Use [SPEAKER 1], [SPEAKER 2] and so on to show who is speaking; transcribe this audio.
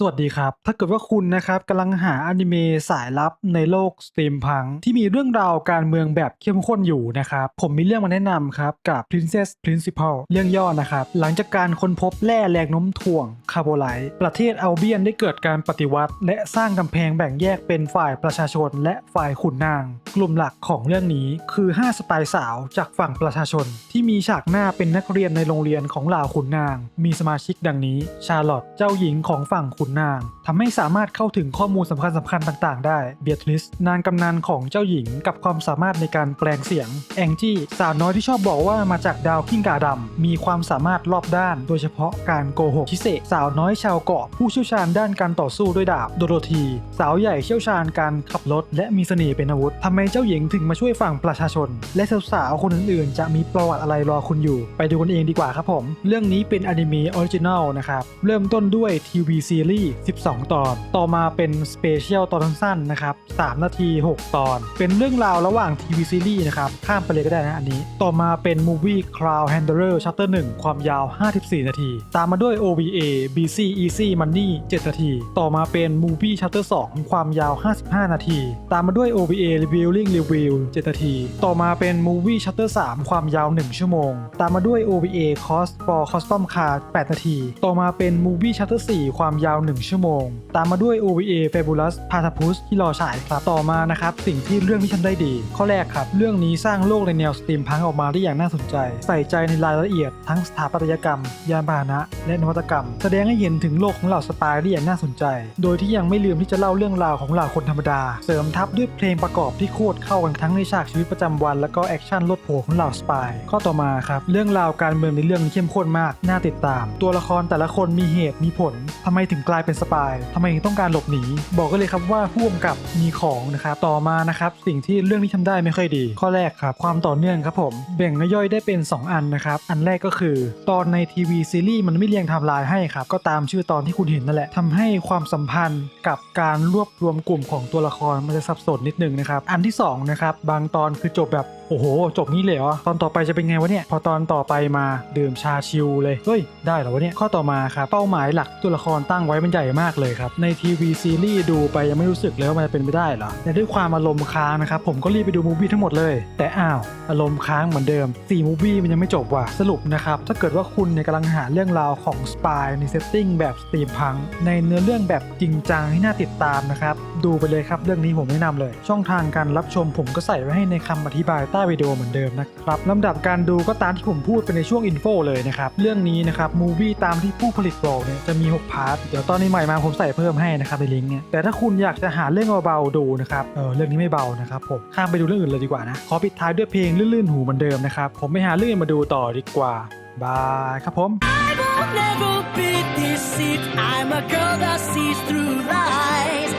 [SPEAKER 1] สวัสดีครับ ถ้าเกิดว่าคุณนะครับกำลังหาอนิเมะสายลับในโลกสตรีมพัง ที่มีเรื่องราวการเมืองแบบเข้มข้นอยู่นะครับ ผมมีเรื่องมาแนะนำครับ กับ Princess Principal เรื่องย่อนะครับ หลังจากการค้นพบแร่แรงโน้มถ่วงคาร์โบไลต์ประเทศอัลเบียนได้เกิดการปฏิวัติ และสร้างกำแพงแบ่งแยกเป็นฝ่ายประชาชน และฝ่ายขุนนาง กลุ่มหลักของเรื่องนี้คือ5สปายสาวจากฝั่งประชาชน ที่มีฉากหน้าเป็นนักเรียนในโรงเรียนของเหล่าขุนนาง มีสมาชิกดังนี้ ชาร์ลอตเจ้าหญิงของฝั่งขุนนางทำให้สามารถเข้าถึงข้อมูลสำคัญสำคัญต่างๆ ได้เบียทริสนางกำนันของเจ้าหญิงกับความสามารถในการแปลงเสียงแองจี้สาวน้อยที่ชอบบอกว่ามาจากดาวกิ้งกาดำมีความสามารถรอบด้าน โดยเฉพาะการโกหกชิเซสาวาวน้อยชาวเกาะผู้เชี่ยวชาญด้านการต่อสู้ด้วยดาบโดโรธี สาวใหญ่เชี่ยวชาญการขับรถและมีเสน่ห์เป็นอาวุธทำไมเจ้าหญิงถึงมาช่วยฝั่งประชาชน และสาวๆคนอื่นๆ จะมีประวัติอะไรรอคุณอยู่ ไปดูกันเองดีกว่าครับผม เรื่องนี้เป็นอนิเมะออริจินัลนะครับ เริ่มต้นด้วยทีวีซีรีส์ 12 ตอน ต่อมาเป็นสเปเชียลตอนสั้นๆนะครับ 3 นาที 6 ตอน เป็นเรื่องราวระหว่างทีวีซีรีส์นะครับ ข้ามไปเลยก็ได้นะอันนี้ ต่อมาเป็นมูวี่ Crown Handler Chapter 1ความยาว 54 นาที ตามมาด้วย OVA BC Easy Money 7 นาที ต่อมาเป็นมูวี่ Chapter 2 ความยาว 55 นาที ตามมาด้วย OVA Revealing Review 7 นาที ต่อมาเป็นมูวี่ Chapter 3 ความยาว 1 ชั่วโมง ตามมาด้วย OVA Cost for Custom Card 8นาที ต่อมาเป็นมูวี่ Chapter 4 ความยาว 1 ชั่วโมง ตามมาด้วย OVA Fabulous Platypus ที่รอฉายครับ ต่อมานะครับสิ่งที่เรื่องที่ทำได้ดี ข้อแรกครับเรื่องนี้สร้างโลกในแนวสตรีมพังออกมาได้อย่างน่าสนใจ ใส่ใจในรายละเอียดทั้งสถาปัตยกรรม ยานพาหนะ และนวัตกรรม แสดงให้เห็นถึงโลกของเหล่าสปายได้อย่างน่าสนใจ โดยที่ยังไม่ลืมที่จะเล่าเรื่องราวของเหล่าคนธรรมดา เสริมทับด้วยเพลงประกอบที่โคตรเข้ากันทั้งในฉากชีวิตประจำวันแล้วก็แอคชั่นลดโผของเหล่าสปายข้อต่อมาครับเรื่องราวการเมืองในเรื่องนี้เข้มข้นมากน่าติดตาม ตัวละครแต่ละคนมีเหตุมีผลทำไมถึงกลายเป็นสปายทำไมถึงต้องการหลบหนีบอกกันเลยครับว่าผู้กำกับมีของนะครับต่อมานะครับสิ่งที่เรื่องนี้ทำได้ไม่ค่อยดี ข้อแรกครับความต่อเนื่องครับผมแบ่งย่อยได้เป็น 2 อันนะครับอันแรกก็คือ ตอนในทีวีซีรีส์มันไม่เรียงไทม์ไลน์ให้ครับก็ตามชื่อตอนที่คุณเห็นนั่นแหละทำให้ความสัมพันธ์กับการรวบรวมกลุ่มของตัวละครมันจะสับสนนิดนึงนะครับ อันที่สองนะครับบางตอนคือจบแบบ โอ้โห จบนี้เลยเหรอ ตอนต่อไปจะเป็นไงวะเนี่ย พอตอนต่อไปมาดื่มชาชิลเลย เฮ้ย ได้เหรอวะเนี่ย ข้อต่อมาครับเป้าหมายหลักตัวละครตั้งไว้มันใหญ่มากเลยครับ ในทีวีซีรีส์ดูไปยังไม่รู้สึกเลยว่ามันจะเป็นไปได้เหรอแต่ด้วยความอารมณ์ค้างนะครับ ผมก็รีบไปดูมูฟวี่ทั้งหมดเลย แต่อ้าวอารมณ์ค้างเหมือนเดิม4มูฟวี่มันยังไม่จบว่ะสรุปนะครับถ้าเกิดว่าคุณเนี่ยกำลังหาเรื่องราวของสปายในเซตติ้งแบบสตรีมพังในเนื้อเรื่องแบบจริงจังให้น่าติดตามนะครับดูไปเลยครับเรื่องนี้ผมแนะนำเลย ช่องทางการรับชมผมก็ใส่ไว้ให้ในคำอธิบายใต้วิดีโอเหมือนเดิมนะครับลำดับการดูก็ตามที่ผมพูดไปในช่วงอินโฟเลยนะครับ เรื่องนี้นะครับมูวี่ตามที่ผู้ผลิตบอกเนี่ยจะมี 6 พาร์ท เดี๋ยวตอนนี้ใหม่มาผมใส่เพิ่มให้นะครับในลิงก์เนี่ย แต่ถ้าคุณอยากจะหาเรื่องเบาๆดูนะครับ เออเรื่องนี้ไม่เบานะครับผม ข้ามไปดูเรื่องอื่นเลยดีกว่านะ ขอปิดท้ายด้วยเพลงลื่นๆหูเหมือนเดิมนะครับ ผมไปหาเรื่องมาดูต่อดีกว่า บายครับผม
[SPEAKER 2] I'm a girl that sees through lies.